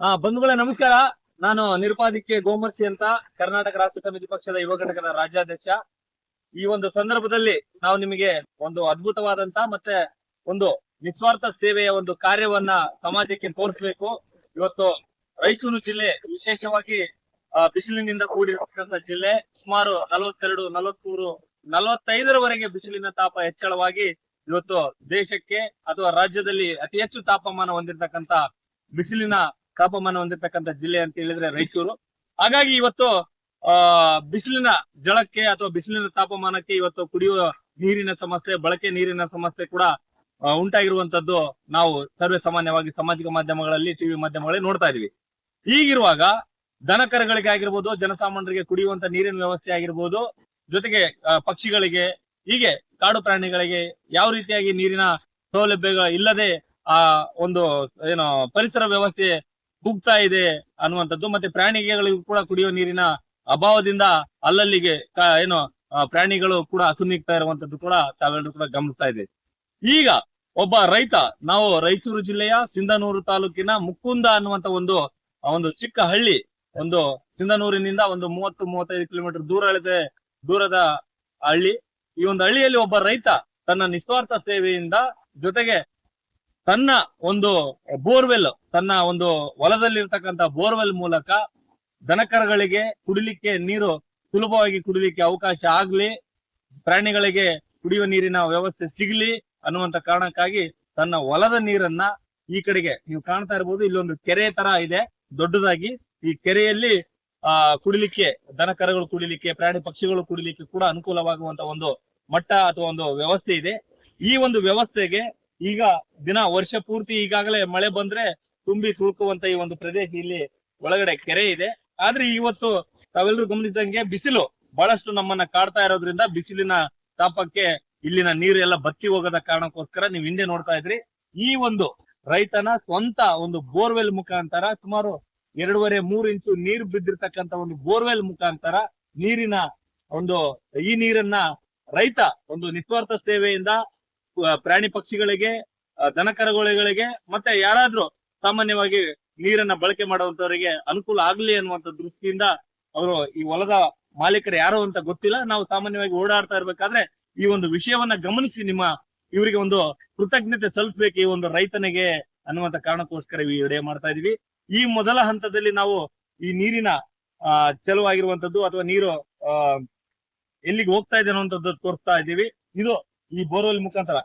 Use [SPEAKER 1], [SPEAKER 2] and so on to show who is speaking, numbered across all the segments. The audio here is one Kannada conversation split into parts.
[SPEAKER 1] ಆ, ಬಂಧುಗಳೇ, ನಮಸ್ಕಾರ. ನಾನು ನಿರ್ಪಾದಿಕೆ ಗೋಮರ್ಸಿ ಅಂತ ಕರ್ನಾಟಕ ರಾಷ್ಟ್ರ ಸಮಿತಿ ಪಕ್ಷದ ಯುವ ಘಟಕದ ರಾಜ್ಯಾಧ್ಯಕ್ಷ. ಈ ಒಂದು ಸಂದರ್ಭದಲ್ಲಿ ನಾವು ನಿಮಗೆ ಒಂದು ಅದ್ಭುತವಾದಂತ ಮತ್ತೆ ಒಂದು ನಿಸ್ವಾರ್ಥ ಸೇವೆಯ ಒಂದು ಕಾರ್ಯವನ್ನ ಸಮಾಜಕ್ಕೆ ತೋರಿಸಬೇಕು. ಇವತ್ತು ರಾಯಚೂರು ಜಿಲ್ಲೆ, ವಿಶೇಷವಾಗಿ ಬಿಸಿಲಿನಿಂದ ಕೂಡಿರತಕ್ಕಂತ ಜಿಲ್ಲೆ, ಸುಮಾರು ನಲವತ್ತೆರಡು, ನಲವತ್ಮೂರು, ನಲವತ್ತೈದರವರೆಗೆ ಬಿಸಿಲಿನ ತಾಪ ಹೆಚ್ಚಳವಾಗಿ ಇವತ್ತು ದೇಶಕ್ಕೆ ಅಥವಾ ರಾಜ್ಯದಲ್ಲಿ ಅತಿ ಹೆಚ್ಚು ತಾಪಮಾನ ಹೊಂದಿರತಕ್ಕಂತ ಬಿಸಿಲಿನ ತಾಪಮಾನ ಹೊಂದಿರತಕ್ಕಂತ ಜಿಲ್ಲೆ ಅಂತ ಹೇಳಿದ್ರೆ ರಾಯಚೂರು. ಹಾಗಾಗಿ ಇವತ್ತು, ಆ, ಬಿಸಿಲಿನ ಜಳಕ್ಕೆ ಅಥವಾ ಬಿಸಿಲಿನ ತಾಪಮಾನಕ್ಕೆ ಇವತ್ತು ಕುಡಿಯುವ ನೀರಿನ ಸಮಸ್ಯೆ, ಬಳಕೆ ನೀರಿನ ಸಮಸ್ಯೆ ಕೂಡ ಉಂಟಾಗಿರುವಂತದ್ದು ನಾವು ಸರ್ವೇ ಸಾಮಾನ್ಯವಾಗಿ ಸಾಮಾಜಿಕ ಮಾಧ್ಯಮಗಳಲ್ಲಿ, ಟಿವಿ ಮಾಧ್ಯಮಗಳಲ್ಲಿ ನೋಡ್ತಾ ಇದೀವಿ ಹೀಗಿರುವಾಗ ದನ ಕರುಗಳಿಗೆ ಆಗಿರ್ಬೋದು, ಜನಸಾಮಾನ್ಯರಿಗೆ ಕುಡಿಯುವಂತ ನೀರಿನ ವ್ಯವಸ್ಥೆ ಆಗಿರ್ಬೋದು, ಜೊತೆಗೆ ಪಕ್ಷಿಗಳಿಗೆ, ಹೀಗೆ ಕಾಡು ಪ್ರಾಣಿಗಳಿಗೆ ಯಾವ ರೀತಿಯಾಗಿ ನೀರಿನ ಸೌಲಭ್ಯ ಇಲ್ಲದೆ, ಆ, ಒಂದು, ಏನು, ಪರಿಸರ ವ್ಯವಸ್ಥೆ ಕುಗ್ತಾ ಇದೆ ಅನ್ನುವಂಥದ್ದು. ಮತ್ತೆ ಪ್ರಾಣಿಗಳಿಗೂ ಕೂಡ ಕುಡಿಯುವ ನೀರಿನ ಅಭಾವದಿಂದ ಅಲ್ಲಲ್ಲಿಗೆ ಏನು ಪ್ರಾಣಿಗಳು ಕೂಡ ಅಸುನಿಗ್ತಾ ಇರುವಂತದ್ದು ಕೂಡ ತಾವೆಲ್ಲರೂ ಕೂಡ ಗಮನಿಸ್ತಾ ಇದೆ. ಈಗ ಒಬ್ಬ ರೈತ, ನಾವು ರಾಯಚೂರು ಜಿಲ್ಲೆಯ ಸಿಂಧನೂರು ತಾಲೂಕಿನ ಮುಕುಂದ ಅನ್ನುವಂತ ಒಂದು ಒಂದು ಚಿಕ್ಕ ಹಳ್ಳಿ, ಒಂದು ಸಿಂಧನೂರಿನಿಂದ ಒಂದು ಮೂವತ್ತು, ಮೂವತ್ತೈದು ಕಿಲೋಮೀಟರ್ ದೂರ ಇಳಿದೆ ದೂರದ ಹಳ್ಳಿ. ಈ ಒಂದು ಹಳ್ಳಿಯಲ್ಲಿ ಒಬ್ಬ ರೈತ ತನ್ನ ನಿಸ್ವಾರ್ಥ ಸೇವೆಯಿಂದ ಜೊತೆಗೆ ತನ್ನ ಒಂದು ಬೋರ್ವೆಲ್, ತನ್ನ ಒಂದು ಹೊಲದಲ್ಲಿರ್ತಕ್ಕಂಥ ಬೋರ್ವೆಲ್ ಮೂಲಕ ದನಕರಗಳಿಗೆ ಕುಡಿಲಿಕ್ಕೆ ನೀರು ಸುಲಭವಾಗಿ ಕುಡಿಲಿಕ್ಕೆ ಅವಕಾಶ ಆಗ್ಲಿ, ಪ್ರಾಣಿಗಳಿಗೆ ಕುಡಿಯುವ ನೀರಿನ ವ್ಯವಸ್ಥೆ ಸಿಗ್ಲಿ ಅನ್ನುವಂತ ಕಾರಣಕ್ಕಾಗಿ ತನ್ನ ಹೊಲದ ನೀರನ್ನ ಈ ಕಡೆಗೆ ನೀವು ಕಾಣ್ತಾ ಇರ್ಬೋದು, ಇಲ್ಲೊಂದು ಕೆರೆ ತರ ಇದೆ, ದೊಡ್ಡದಾಗಿ. ಈ ಕೆರೆಯಲ್ಲಿ, ಆ, ಕುಡಿಲಿಕ್ಕೆ ದನ ಕರಗಳು ಕುಡಿಲಿಕ್ಕೆ, ಪ್ರಾಣಿ ಪಕ್ಷಿಗಳು ಕುಡಿಲಿಕ್ಕೆ ಕೂಡ ಅನುಕೂಲವಾಗುವಂತ ಒಂದು ಮಟ್ಟ ಅಥವಾ ಒಂದು ವ್ಯವಸ್ಥೆ ಇದೆ. ಈ ಒಂದು ವ್ಯವಸ್ಥೆಗೆ ಈಗ ದಿನ ವರ್ಷ ಪೂರ್ತಿ ಈಗಾಗಲೇ ಮಳೆ ಬಂದ್ರೆ ತುಂಬಿ ತುಳ್ಕುವಂತ ಈ ಒಂದು ಪ್ರದೇಶ ಇಲ್ಲಿ ಒಳಗಡೆ ಕೆರೆ ಇದೆ. ಆದ್ರೆ ಇವತ್ತು ತಾವೆಲ್ಲರೂ ಗಮನಿಸಿದಂಗೆ ಬಿಸಿಲು ಬಹಳಷ್ಟು ನಮ್ಮನ್ನ ಕಾಡ್ತಾ ಇರೋದ್ರಿಂದ ಬಿಸಿಲಿನ ತಾಪಕ್ಕೆ ಇಲ್ಲಿನ ನೀರು ಎಲ್ಲ ಬತ್ತಿ ಹೋಗದ ಕಾರಣಕ್ಕೋಸ್ಕರ ನೀವು ಹಿಂದೆ ನೋಡ್ತಾ ಇದ್ರಿ. ಈ ಒಂದು ರೈತನ ಸ್ವಂತ ಒಂದು ಬೋರ್ವೆಲ್ ಮುಖಾಂತರ ಸುಮಾರು ಎರಡೂವರೆ ಮೂರು ಇಂಚು ನೀರು ಬಿದ್ದಿರ್ತಕ್ಕಂತ ಒಂದು ಬೋರ್ವೆಲ್ ಮುಖಾಂತರ ನೀರಿನ ಒಂದು ಈ ನೀರನ್ನ ರೈತ ಒಂದು ನಿಸ್ವಾರ್ಥ ಸೇವೆಯಿಂದ ಪ್ರಾಣಿ ಪಕ್ಷಿಗಳಿಗೆ ದನಕರಗಳಿಗೆ ಮತ್ತೆ ಯಾರಾದ್ರೂ ಸಾಮಾನ್ಯವಾಗಿ ನೀರನ್ನ ಬಳಕೆ ಮಾಡುವಂತವರಿಗೆ ಅನುಕೂಲ ಆಗ್ಲಿ ಅನ್ನುವಂತ ದೃಷ್ಟಿಯಿಂದ ಅವರು ಈ ಹೊಲದ ಮಾಲೀಕರು ಯಾರು ಅಂತ ಗೊತ್ತಿಲ್ಲ. ನಾವು ಸಾಮಾನ್ಯವಾಗಿ ಓಡಾಡ್ತಾ ಇರ್ಬೇಕಾದ್ರೆ ಈ ಒಂದು ವಿಷಯವನ್ನ ಗಮನಿಸಿ ನಿಮ್ಮ ಇವರಿಗೆ ಒಂದು ಕೃತಜ್ಞತೆ ಸಲ್ಲಿಸಬೇಕು ಈ ಒಂದು ರೈತನಿಗೆ ಅನ್ನುವಂತ ಕಾರಣಕ್ಕೋಸ್ಕರ ಈ ವಿಡಿಯೋ ಮಾಡ್ತಾ ಇದೀವಿ. ಈ ಮೊದಲ ಹಂತದಲ್ಲಿ ನಾವು ಈ ನೀರಿನ, ಆ, ಚಲುವಾಗಿರುವಂತದ್ದು ಅಥವಾ ನೀರು, ಆ, ಎಲ್ಲಿಗೆ ಹೋಗ್ತಾ ಇದೆ ಅನ್ನುವಂಥದ್ದು ತೋರಿಸ್ತಾ ಇದ್ದೀವಿ ಇದು ಈ ಬೋರ್ವೆಲ್ ಮುಖಾಂತರ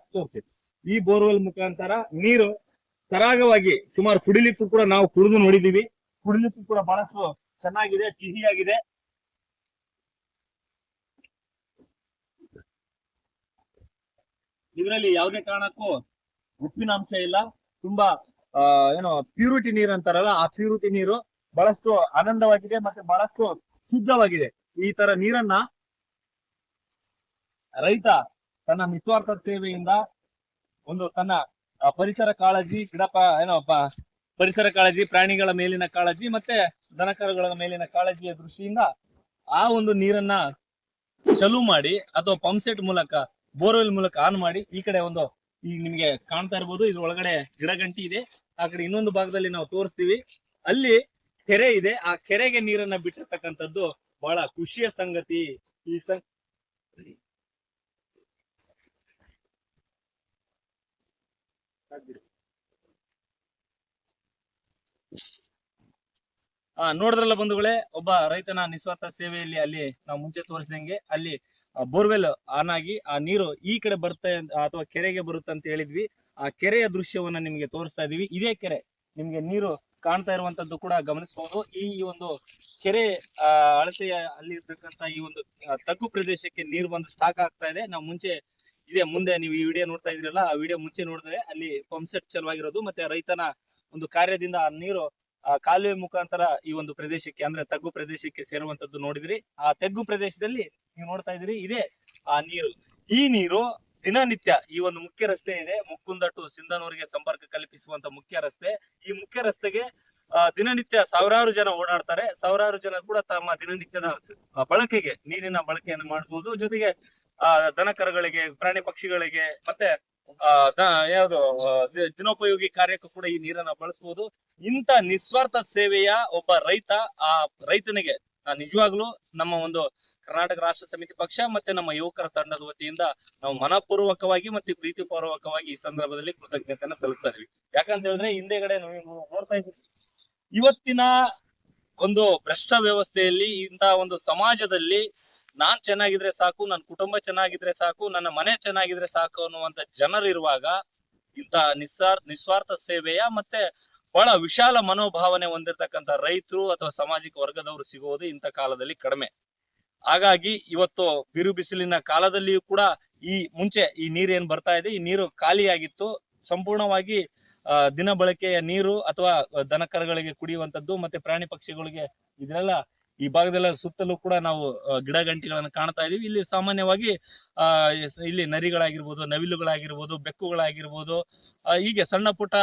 [SPEAKER 1] ಈ ಬೋರ್ವೆಲ್ ಮುಖಾಂತರ ನೀರು ಸರಾಗವಾಗಿ ಸುಮಾರು ಕುಡಿಲಿಕ್ಕೂ ಕೂಡ ನಾವು ಕುಡಿದು ನೋಡಿದೀವಿ ಕುಡಿಲಿಕ್ಕೂ ಕೂಡ ಬಹಳಷ್ಟು ಚೆನ್ನಾಗಿದೆ, ಸಿಹಿಯಾಗಿದೆ. ಇದರಲ್ಲಿ ಯಾವುದೇ ಕಾರಣಕ್ಕೂ ಉಪ್ಪಿನ ಅಂಶ ಇಲ್ಲ. ತುಂಬಾ, ಆ, ಏನೋ ಪ್ಯೂರಿಟಿ ನೀರು ಅಂತಾರಲ್ಲ, ಆ ಪ್ಯೂರಿಟಿ ನೀರು ಬಹಳಷ್ಟು ಆನಂದವಾಗಿದೆ ಮತ್ತೆ ಬಹಳಷ್ಟು ಶುದ್ಧವಾಗಿದೆ. ಈ ತರ ನೀರನ್ನ ರೈತ ತನ್ನ ನಿಸ್ವಾರ್ಥ ಸೇವೆಯಿಂದ ಒಂದು ತನ್ನ ಪರಿಸರ ಕಾಳಜಿ, ಗಿಡಪ, ಏನೋ ಪರಿಸರ ಕಾಳಜಿ, ಪ್ರಾಣಿಗಳ ಮೇಲಿನ ಕಾಳಜಿ ಮತ್ತೆ ದನಕರುಗಳ ಮೇಲಿನ ಕಾಳಜಿಯ ದೃಷ್ಟಿಯಿಂದ ಆ ಒಂದು ನೀರನ್ನ ಚಲು ಮಾಡಿ ಅಥವಾ ಪಂಪ್ ಸೆಟ್ ಮೂಲಕ ಬೋರ್ವೆಲ್ ಮೂಲಕ ಆನ್ ಮಾಡಿ ಈ ಕಡೆ ಒಂದು ಈಗ ನಿಮ್ಗೆ ಕಾಣ್ತಾ ಇರ್ಬೋದು ಇದ್ರ ಒಳಗಡೆ ಗಿಡಗಂಟಿ ಇದೆ. ಆ ಕಡೆ ಇನ್ನೊಂದು ಭಾಗದಲ್ಲಿ ನಾವು ತೋರಿಸ್ತೀವಿ. ಅಲ್ಲಿ ಕೆರೆ ಇದೆ. ಆ ಕೆರೆಗೆ ನೀರನ್ನ ಬಿಟ್ಟಿರ್ತಕ್ಕಂಥದ್ದು ಬಹಳ ಖುಷಿಯ ಸಂಗತಿ. ಈ ಸಂ ಆ, ನೋಡಿದ್ರಲ್ಲ ಬಂಧುಗಳೇ, ಒಬ್ಬ ರೈತನ ನಿಸ್ವಾರ್ಥ ಸೇವೆಯಲ್ಲಿ ಅಲ್ಲಿ ನಾವು ಮುಂಚೆ ತೋರಿಸಿದಂಗೆ ಅಲ್ಲಿ ಬೋರ್ವೆಲ್ ಆನ್ ಆಗಿ, ಆ, ನೀರು ಈ ಕಡೆ ಬರುತ್ತೆ ಅಥವಾ ಕೆರೆಗೆ ಬರುತ್ತೆ ಅಂತ ಹೇಳಿದ್ವಿ. ಆ ಕೆರೆಯ ದೃಶ್ಯವನ್ನ ನಿಮ್ಗೆ ತೋರಿಸ್ತಾ ಇದೀವಿ ಇದೇ ಕೆರೆ, ನಿಮ್ಗೆ ನೀರು ಕಾಣ್ತಾ ಇರುವಂತದ್ದು ಕೂಡ ಗಮನಿಸಬಹುದು ಈ ಒಂದು ಕೆರೆ ಅಳತೆಯ ಅಲ್ಲಿ ಇರ್ತಕ್ಕಂತ ಈ ಒಂದು ತಗ್ಗು ಪ್ರದೇಶಕ್ಕೆ ನೀರು ಬಂದು ಸ್ಟಾಕ್ ಆಗ್ತಾ ಇದೆ. ನಾವು ಮುಂಚೆ ಇದೆ, ಮುಂದೆ ನೀವು ಈ ವಿಡಿಯೋ ನೋಡ್ತಾ ಇದ್ರಲ್ಲ ಆ ವಿಡಿಯೋ ಮುಂಚೆ ನೋಡಿದ್ರೆ ಅಲ್ಲಿ ಪಂಪ್ ಸೆಟ್ ಚಲುವಾಗಿರೋದು, ಮತ್ತೆ ರೈತನ ಒಂದು ಕಾರ್ಯದಿಂದ ಆ ನೀರು ಕಾಲುವೆ ಮುಖಾಂತರ ಈ ಒಂದು ಪ್ರದೇಶಕ್ಕೆ, ಅಂದ್ರೆ ತಗ್ಗು ಪ್ರದೇಶಕ್ಕೆ ಸೇರುವಂತದ್ದು ನೋಡಿದ್ರಿ. ಆ ತಗ್ಗು ಪ್ರದೇಶದಲ್ಲಿ ನೀವು ನೋಡ್ತಾ ಇದ್ರಿ ಇದೆ ಆ ನೀರು. ಈ ನೀರು ದಿನನಿತ್ಯ ಈ ಒಂದು ಮುಖ್ಯ ರಸ್ತೆ ಇದೆ. ಮುಕ್ಕುಂದ ಟು ಸಿಂಧನೂರಿಗೆ ಸಂಪರ್ಕ ಕಲ್ಪಿಸುವಂತ ಮುಖ್ಯ ರಸ್ತೆ. ಈ ಮುಖ್ಯ ರಸ್ತೆಗೆ ದಿನನಿತ್ಯ ಸಾವಿರಾರು ಜನ ಓಡಾಡ್ತಾರೆ. ಸಾವಿರಾರು ಜನ ಕೂಡ ತಮ್ಮ ದಿನನಿತ್ಯದ ಬಳಕೆಗೆ, ನೀರಿನ ಬಳಕೆಯನ್ನು ಮಾಡಬಹುದು ಜೊತೆಗೆ ಆ ದನ ಕರುಗಳಿಗೆ ಪ್ರಾಣಿ ಪಕ್ಷಿಗಳಿಗೆ ಮತ್ತೆ ಆ, ಯಾವ್ದು ದಿನೋಪಯೋಗಿ ಕಾರ್ಯಕ್ಕೂ ಕೂಡ ಈ ನೀರನ್ನ ಬಳಸಬಹುದು ಇಂತ ನಿಸ್ವಾರ್ಥ ಸೇವೆಯ ಒಬ್ಬ ರೈತ ಆ ರೈತನಿಗೆ ನಿಜವಾಗ್ಲೂ ನಮ್ಮ ಒಂದು ಕರ್ನಾಟಕ ರಾಷ್ಟ್ರ ಸಮಿತಿ ಪಕ್ಷ ಮತ್ತೆ ನಮ್ಮ ಯುವಕರ ತಂಡದ ವತಿಯಿಂದ ನಾವು ಮನಪೂರ್ವಕವಾಗಿ ಮತ್ತೆ ಪ್ರೀತಿಪೂರ್ವಕವಾಗಿ ಈ ಸಂದರ್ಭದಲ್ಲಿ ಕೃತಜ್ಞತೆಯನ್ನ ಸಲ್ಲಿಸ್ತಾ ಇದೀವಿ ಯಾಕಂತ ಹೇಳಿದ್ರೆ ಹಿಂದೆಗಡೆ ನೀವು ನೋಡ್ತಾ ಇದ್ದೀವಿ. ಇವತ್ತಿನ ಒಂದು ಭ್ರಷ್ಟ ವ್ಯವಸ್ಥೆಯಲ್ಲಿ ಇಂತಹ ಒಂದು ಸಮಾಜದಲ್ಲಿ ನಾನ್ ಚೆನ್ನಾಗಿದ್ರೆ ಸಾಕು ನನ್ನ ಕುಟುಂಬ ಚೆನ್ನಾಗಿದ್ರೆ ಸಾಕು, ನನ್ನ ಮನೆ ಚೆನ್ನಾಗಿದ್ರೆ ಸಾಕು ಅನ್ನುವಂತ ಜನರಿರುವಾಗ ಇಂತಹ ನಿಸ್ಸಾರ್, ನಿಸ್ವಾರ್ಥ ಸೇವೆಯ ಮತ್ತೆ ಬಹಳ ವಿಶಾಲ ಮನೋಭಾವನೆ ಹೊಂದಿರತಕ್ಕಂತ ರೈತರು ಅಥವಾ ಸಾಮಾಜಿಕ ವರ್ಗದವರು ಸಿಗುವುದು ಇಂಥ ಕಾಲದಲ್ಲಿ ಕಡಿಮೆ. ಹಾಗಾಗಿ ಇವತ್ತು ಬಿರು ಬಿಸಿಲಿನ ಕಾಲದಲ್ಲಿಯೂ ಕೂಡ ಈ ಮುಂಚೆ ಈ ನೀರು ಏನ್ ಬರ್ತಾ ಇದೆ, ಈ ನೀರು ಖಾಲಿಯಾಗಿತ್ತು. ಸಂಪೂರ್ಣವಾಗಿ ದಿನ ಬಳಕೆಯ ನೀರು ಅಥವಾ ದನಕರಗಳಿಗೆ ಕುಡಿಯುವಂತದ್ದು ಮತ್ತೆ ಪ್ರಾಣಿ ಪಕ್ಷಿಗಳಿಗೆ ಇದೆಲ್ಲ ಈ ಭಾಗದಲ್ಲ ಸುತ್ತಲೂ ಕೂಡ ನಾವು ಗಿಡ ಗಂಟಿಗಳನ್ನು ಕಾಣ್ತಾ ಇದೀವಿ ಇಲ್ಲಿ ಸಾಮಾನ್ಯವಾಗಿ, ಆ ಇಲ್ಲಿ ನರಿಗಳಾಗಿರ್ಬೋದು, ನವಿಲುಗಳಾಗಿರ್ಬೋದು, ಬೆಕ್ಕುಗಳಾಗಿರ್ಬೋದು ಹೀಗೆ ಸಣ್ಣ ಪುಟ್ಟ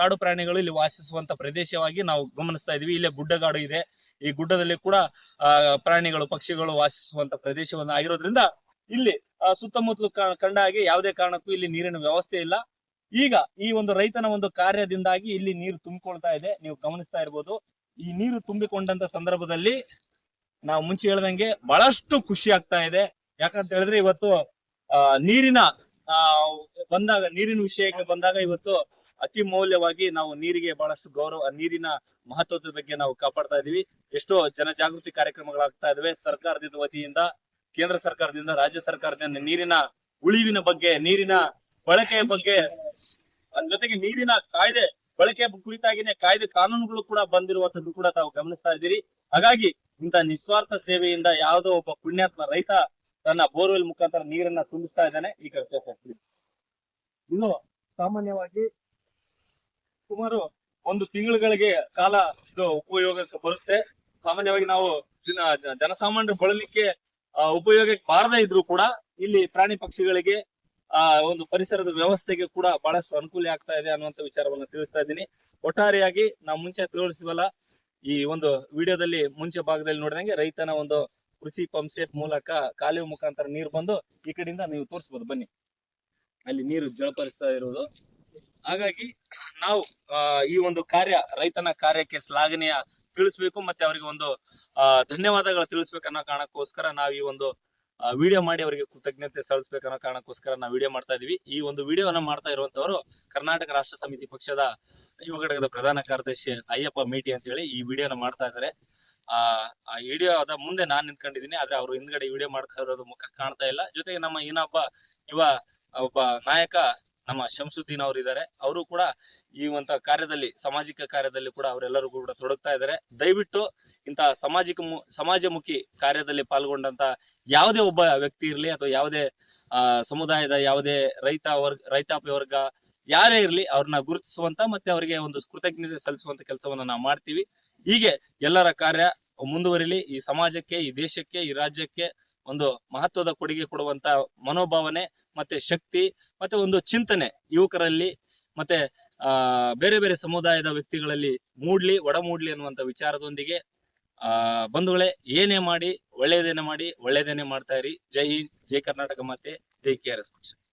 [SPEAKER 1] ಕಾಡು ಪ್ರಾಣಿಗಳು ಇಲ್ಲಿ ವಾಸಿಸುವಂತ ಪ್ರದೇಶವಾಗಿ ನಾವು ಗಮನಿಸ್ತಾ ಇದೀವಿ ಇಲ್ಲೇ ಗುಡ್ಡಗಾಡು ಇದೆ. ಈ ಗುಡ್ಡದಲ್ಲಿ ಕೂಡ ಪ್ರಾಣಿಗಳು, ಪಕ್ಷಿಗಳು ವಾಸಿಸುವಂತ ಪ್ರದೇಶವನ್ನು ಆಗಿರೋದ್ರಿಂದ ಇಲ್ಲಿ ಸುತ್ತಮುತ್ತಲು ಕಂಡ ಹಾಗೆ ಯಾವುದೇ ಕಾರಣಕ್ಕೂ ಇಲ್ಲಿ ನೀರಿನ ವ್ಯವಸ್ಥೆ ಇಲ್ಲ. ಈಗ ಈ ಒಂದು ರೈತನ ಒಂದು ಕಾರ್ಯದಿಂದಾಗಿ ಇಲ್ಲಿ ನೀರು ತುಂಬಿಕೊಳ್ತಾ ಇದೆ. ನೀವು ಗಮನಿಸ್ತಾ ಇರ್ಬೋದು. ಈ ನೀರು ತುಂಬಿಕೊಂಡಂತ ಸಂದರ್ಭದಲ್ಲಿ ನಾವು ಮುಂಚೆ ಹೇಳ್ದಂಗೆ ಬಹಳಷ್ಟು ಖುಷಿ ಆಗ್ತಾ ಇದೆ. ಯಾಕಂತ ಹೇಳಿದ್ರೆ ಇವತ್ತು, ಆ, ನೀರಿನ ಬಂದಾಗ, ನೀರಿನ ವಿಷಯಕ್ಕೆ ಬಂದಾಗ ಇವತ್ತು ಅತಿ ಮೌಲ್ಯವಾಗಿ ನಾವು ನೀರಿಗೆ ಬಹಳಷ್ಟು ಗೌರವ, ನೀರಿನ ಮಹತ್ವದ ಬಗ್ಗೆ ನಾವು ಕಾಪಾಡ್ತಾ ಇದೀವಿ. ಎಷ್ಟೋ ಜನಜಾಗೃತಿ ಕಾರ್ಯಕ್ರಮಗಳಾಗ್ತಾ ಇದಾವೆ. ಸರ್ಕಾರದ ವತಿಯಿಂದ, ಕೇಂದ್ರ ಸರ್ಕಾರದಿಂದ, ರಾಜ್ಯ ಸರ್ಕಾರದಿಂದ ನೀರಿನ ಉಳಿವಿನ ಬಗ್ಗೆ, ನೀರಿನ ಬಳಕೆಯ ಬಗ್ಗೆ ಜೊತೆಗೆ ನೀರಿನ ಕಾಯ್ದೆ ಬಳಕೆ ಕುರಿತಾಗಿನೇ ಕಾಯ್ದೆ ಕಾನೂನುಗಳು ಕೂಡ ಬಂದಿರುವಂತದ್ದು ಕೂಡ ತಾವು ಗಮನಿಸ್ತಾ ಇದ್ದೀರಿ. ಹಾಗಾಗಿ ಇಂತ ನಿಸ್ವಾರ್ಥ ಸೇವೆಯಿಂದ ಯಾವುದೋ ಒಬ್ಬ ಪುಣ್ಯಾತ್ಮ ರೈತ ತನ್ನ ಬೋರ್ವೆಲ್ ಮುಖಾಂತರ ನೀರನ್ನ ತುಂಬಿಸ್ತಾ ಇದ್ದಾನೆ. ವ್ಯತ್ಯಾಸ ಆಗ್ತಿದೆ. ಇನ್ನು ಸಾಮಾನ್ಯವಾಗಿ ಸುಮಾರು ಒಂದು ತಿಂಗಳುಗಳಿಗೆ ಕಾಲ ಇದು ಉಪಯೋಗಕ್ಕೆ ಬರುತ್ತೆ. ಸಾಮಾನ್ಯವಾಗಿ ನಾವು ಜನಸಾಮಾನ್ಯರು ಬಳಲಿಕ್ಕೆ ಉಪಯೋಗಕ್ಕೆ ಬಾರದೇ ಇದ್ರು ಕೂಡ ಇಲ್ಲಿ ಪ್ರಾಣಿ ಪಕ್ಷಿಗಳಿಗೆ ಆ, ಒಂದು ಪರಿಸರದ ವ್ಯವಸ್ಥೆಗೆ ಕೂಡ ಬಹಳಷ್ಟು ಅನುಕೂಲ ಆಗ್ತಾ ಇದೆ ಅನ್ನುವಂತ ವಿಚಾರವನ್ನ ತಿಳಿಸ್ತಾ ಇದ್ದೀನಿ. ಒಟ್ಟಾರೆಯಾಗಿ ನಾವು ಮುಂಚೆ ತಿಳಿಸಿದ್ವಲ್ಲ, ಈ ಒಂದು ವಿಡಿಯೋದಲ್ಲಿ ಮುಂಚೆ ಭಾಗದಲ್ಲಿ ನೋಡಿದಂಗೆ ರೈತನ ಒಂದು ಕೃಷಿ ಪಂಪ್ ಸೆಟ್ ಮೂಲಕ ಕಾಲುವೆ ಮುಖಾಂತರ ನೀರು ಬಂದು ಈ ಕಡೆಯಿಂದ ನೀವು ತೋರಿಸ್ಬೋದು, ಬನ್ನಿ. ಅಲ್ಲಿ ನೀರು ಜಳಪರಿಸ್ತಾ ಇರುವುದು ಹಾಗಾಗಿ ನಾವು ಈ ಒಂದು ಕಾರ್ಯ ರೈತನ ಕಾರ್ಯಕ್ಕೆ ಶ್ಲಾಘನೀಯ ತಿಳಿಸ್ಬೇಕು, ಮತ್ತೆ ಅವರಿಗೆ ಒಂದು ಧನ್ಯವಾದಗಳು ತಿಳಿಸ್ಬೇಕು ಅನ್ನೋ ಕಾರಣಕ್ಕೋಸ್ಕರ ನಾವು ಈ ಒಂದು ವಿಡಿಯೋ ಮಾಡಿ ಅವರಿಗೆ ಕೃತಜ್ಞತೆ ಸಲ್ಲಿಸಬೇಕು ಅನ್ನೋ ಕಾರಣಕ್ಕೋಸ್ಕರ ನಾವು ವಿಡಿಯೋ ಮಾಡ್ತಾ ಇದೀವಿ. ಈ ಒಂದು ವಿಡಿಯೋನ ಮಾಡ್ತಾ ಇರುವಂತವರು ಕರ್ನಾಟಕ ರಾಷ್ಟ್ರ ಸಮಿತಿ ಪಕ್ಷದ ಯುವ ಘಟಕದ ಪ್ರಧಾನ ಕಾರ್ಯದರ್ಶಿ ಅಯ್ಯಪ್ಪ ಮೇಟಿ ಅಂತ ಹೇಳಿ ಈ ವಿಡಿಯೋನ ಮಾಡ್ತಾ ಇದಾರೆ ಆ ಆ ಅದ ಮುಂದೆ ನಾನ್ ನಿಂತ್ಕೊಂಡಿದ್ದೀನಿ, ಆದ್ರೆ ಅವರು ಹಿಂದ್ಗಡೆ ವಿಡಿಯೋ ಮಾಡ್ತಾ ಇರೋದು ಮುಖ ಕಾಣ್ತಾ ಇಲ್ಲ. ಜೊತೆಗೆ ನಮ್ಮ ಇನ್ನೊಬ್ಬ ಯುವ, ಒಬ್ಬ ನಾಯಕ ನಮ್ಮ ಶಂಸುದ್ದೀನ್ ಅವರು ಇದ್ದಾರೆ. ಅವರು ಕೂಡ ಈ ಒಂದು ಕಾರ್ಯದಲ್ಲಿ, ಸಾಮಾಜಿಕ ಕಾರ್ಯದಲ್ಲಿ ಕೂಡ ಅವರೆಲ್ಲರೂ ಕೂಡ ತೊಡಗ್ತಾ ಇದ್ದಾರೆ. ದಯವಿಟ್ಟು ಇಂತಹ ಸಾಮಾಜಿಕ ಸಮಾಜಮುಖಿ ಕಾರ್ಯದಲ್ಲಿ ಪಾಲ್ಗೊಂಡಂತ ಯಾವುದೇ ಒಬ್ಬ ವ್ಯಕ್ತಿ ಇರಲಿ ಅಥವಾ ಯಾವುದೇ, ಆ, ಸಮುದಾಯದ ಯಾವುದೇ ರೈತ ವರ್ಗ, ರೈತಾಪಿ ವರ್ಗ ಯಾರೇ ಇರಲಿ ಅವ್ರನ್ನ ಗುರುತಿಸುವಂತ ಮತ್ತೆ ಅವರಿಗೆ ಒಂದು ಕೃತಜ್ಞತೆ ಸಲ್ಲಿಸುವಂತ ಕೆಲಸವನ್ನ ನಾವು ಮಾಡ್ತೀವಿ. ಹೀಗೆ ಎಲ್ಲರ ಕಾರ್ಯ ಮುಂದುವರಿಲಿ. ಈ ಸಮಾಜಕ್ಕೆ, ಈ ದೇಶಕ್ಕೆ, ಈ ರಾಜ್ಯಕ್ಕೆ ಒಂದು ಮಹತ್ವದ ಕೊಡುಗೆ ಕೊಡುವಂತ ಮನೋಭಾವನೆ ಮತ್ತೆ ಶಕ್ತಿ ಮತ್ತೆ ಒಂದು ಚಿಂತನೆ ಯುವಕರಲ್ಲಿ ಮತ್ತೆ, ಆ, ಬೇರೆ ಬೇರೆ ಸಮುದಾಯದ ವ್ಯಕ್ತಿಗಳಲ್ಲಿ ಮೂಡ್ಲಿ, ಒಡಮೂಡ್ಲಿ ಅನ್ನುವಂತ ವಿಚಾರದೊಂದಿಗೆ ಆ, ಬಂಧುಗಳೇ, ಏನೇ ಮಾಡಿ ಒಳ್ಳೇದೇನೆ ಮಾಡಿ ಒಳ್ಳೇದೇನೆ ಮಾಡ್ತಾ ಇರಿ. ಜೈ ಹಿಂದ್, ಜೈ ಕರ್ನಾಟಕ ಮಾತೆ, ಜೈ ಕೆ ಆರ್ ಎಸ್ ಪಕ್ಷ.